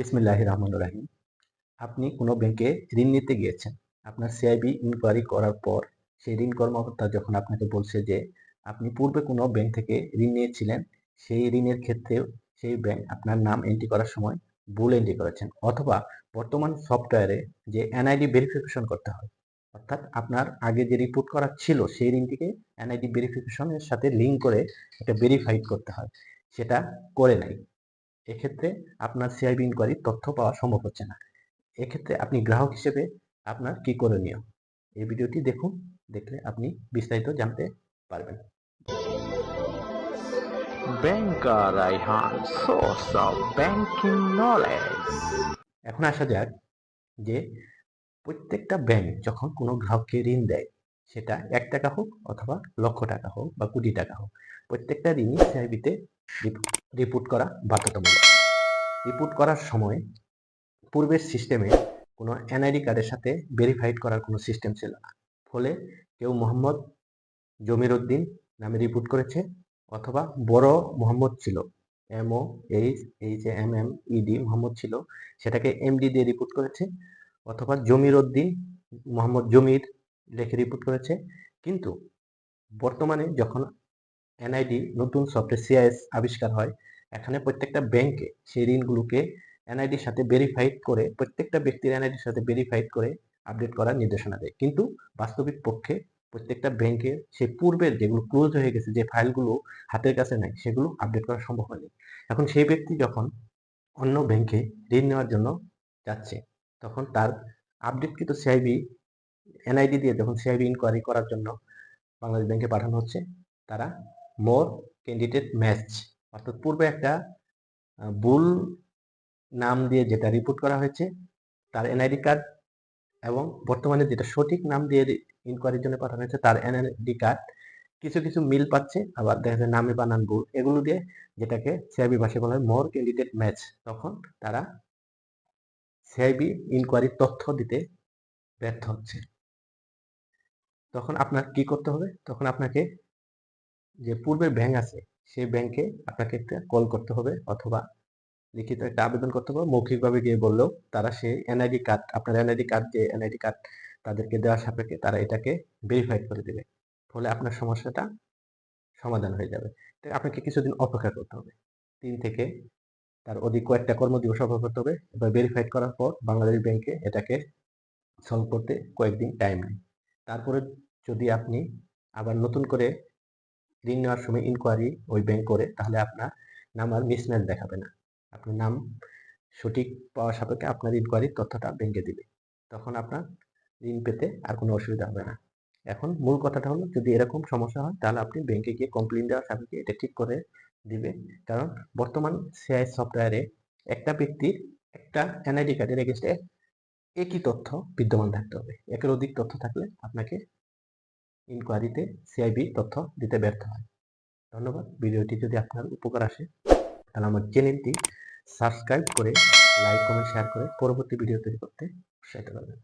বিসমিল্লাহ রহমান রাহিম। আপনি কোনো ব্যাংকে ঋণ নিতে গিয়েছেন, আপনার সিআইবি ইনকোয়ারি করার পর সেই ঋণ কর্মকর্তা যখন আপনাকে বলছে যে আপনি পূর্বে কোনো ব্যাংক থেকে ঋণ নিয়েছিলেন, সেই ঋণের ক্ষেত্রে সেই ব্যাংক আপনার নাম এন্ট্রি করার সময় ভুল এন্ট্রি করেছেন অথবা বর্তমান সফটওয়্যারে যে এনআইডি ভেরিফিকেশন করতে হয়, অর্থাৎ আপনার আগে যে রিপোর্ট করা ছিল সেই ঋণটিকে এনআইডি ভেরিফিকেশনের সাথে লিঙ্ক করে এটা ভেরিফাইড করতে হয়। সেটা করে নাই। এক্ষেত্রে আপনার সিআইবি ইনকোয়ারি তথ্য পাওয়া সম্ভব হচ্ছে না। এক্ষেত্রে আপনি গ্রাহক হিসেবে আপনার কি করণীয়? এই ভিডিওটি দেখুন দেখলে আপনি বিস্তারিত জানতে পারবেন। Knowledge. এখন আসা যাক যে প্রত্যেকটা ব্যাংক যখন কোনো গ্রাহককে ঋণ দেয় সেটা এক টাকা হোক অথবা লক্ষ টাকা হোক বা কোটি টাকা হোক। প্রত্যেকটা ঋণই সিআইবিতে রিপোর্ট করা বাধ্যতামূলক। রিপোর্ট করার সময় পূর্বের সিস্টেমে কোনো এনআইডি কার্ডের সাথে ভেরিফাইড করার কোনো সিস্টেম ছিল না। ফলে কেউ মোহাম্মদ জমির উদ্দিন নামে রিপোর্ট করেছে অথবা বড় মোহাম্মদ ছিল M O H H M M ED Mohammad ছিল, সেটাকে এমডি দিয়ে রিপোর্ট করেছে, অথবা জমির উদ্দিন মোহাম্মদ জমির লেখে রিপোর্ট করেছে। কিন্তু বর্তমানে যখন এনআইডি নতুন সফটওয়্যার সিআইএস আবিষ্কার হয়, এখানে প্রত্যেকটা ব্যাংকে সেই ঋণগুলোকে এনআইডির সাথে ভেরিফাইড করে, প্রত্যেকটা ব্যক্তির এনআইডির সাথে ভেরিফাইড করে আপডেট করার নির্দেশনা দেয়। কিন্তু বাস্তবিক পক্ষে প্রত্যেকটা ব্যাংকে সেই পূর্বের যেগুলো ক্লোজ হয়ে গেছে, যে ফাইলগুলো হাতের কাছে নাই, সেগুলো আপডেট করা সম্ভব হয়নি। এখন সেই ব্যক্তি যখন অন্য ব্যাংকে ঋণ নেওয়ার জন্য যাচ্ছে, তখন তার আপডেটকৃত সিআইবি এনআইডি দিয়ে যখন সিআইবি ইনকোয়ারি করার জন্য বাংলাদেশ ব্যাংকে পাঠানো হচ্ছে, তারা মোর ক্যান্ডিডেট ম্যাচ অর্থাৎ পূর্বে একটা ভুল নাম দিয়ে যেটা রিপোর্ট করা হয়েছে, তার এনআইডি কার্ড এবং বর্তমানে যেটা সঠিক নাম দিয়ে ইনকোয়ারির জন্য পাঠানো হয়েছে, তার এনআইডি কার্ড কিছু কিছু মিল পাচ্ছে, আবার দেখা যায় নামে বানান ভুল, এগুলো দিয়ে যেটাকে সিআইবি ভাষায় বলা হয় মোর ক্যান্ডিডেট ম্যাচ তখন তারা সিআইবি ইনকোয়ারির তথ্য দিতে ব্যর্থ হচ্ছে। তখন আপনার কি করতে হবে? তখন আপনাকে যে পূর্বের ব্যাংক আছে, সেই ব্যাংকে আপনাকে একটা কল করতে হবে অথবা লিখিত একটা আবেদন করতে হবে। মৌখিকভাবে গিয়ে বললেও তারা সেই এনআইডি কার্ড আপনার এনআইডি কার্ড যে এনআইডি কার্ড তাদেরকে দেওয়ার সাপেক্ষে তারা এটাকে ভেরিফাইড করে দেবে। ফলে আপনার সমস্যাটা সমাধান হয়ে যাবে। আপনাকে কিছুদিন অপেক্ষা করতে হবে। তিন থেকে তার অধিক কয়েকটা কর্মদিবস অপেক্ষা করতে হবে। এবার ভেরিফাইড করার পর বাংলাদেশ ব্যাংকে এটাকে সলভ করতে কয়েকদিন টাইম নেয়। তারপরে যদি আপনি আবার নতুন করে ঋণ নেওয়ার সময় ইনকোয়ারি ওই ব্যাংক করে, তাহলে আপনার নাম আর মিসম্যাচ দেখাবে না। আপনার নাম সঠিক পাওয়ার সাপেক্ষে আপনার ইনকোয়ারির তথ্যটা ব্যাংকে দিবে। তখন আপনার ঋণ পেতে আর কোনো অসুবিধা হবে না। এখন মূল কথাটা হলো, যদি এরকম সমস্যা হয়, তাহলে আপনি ব্যাংকে গিয়ে কমপ্লেন দেওয়ার সাপেক্ষে এটা ঠিক করে দিবে। কারণ বর্তমান সিআই সফটওয়্যারে একটা ব্যক্তির একটা এনআইডি কার্ডের এগেনস্টে একই তথ্য বিদ্যমান থাকতে হবে। একের অধিক তথ্য থাকলে আপনাকে ইনকোয়ারিতে সিআইবি তথ্য দিতে ব্যর্থ হয়। ধন্যবাদ। ভিডিওটি যদি আপনার উপকার আসে, তাহলে আমার চ্যানেলটি সাবস্ক্রাইব করে, লাইক, কমেন্ট শেয়ার করে পরবর্তী ভিডিও তৈরি করতে উৎসাহিত করবেন।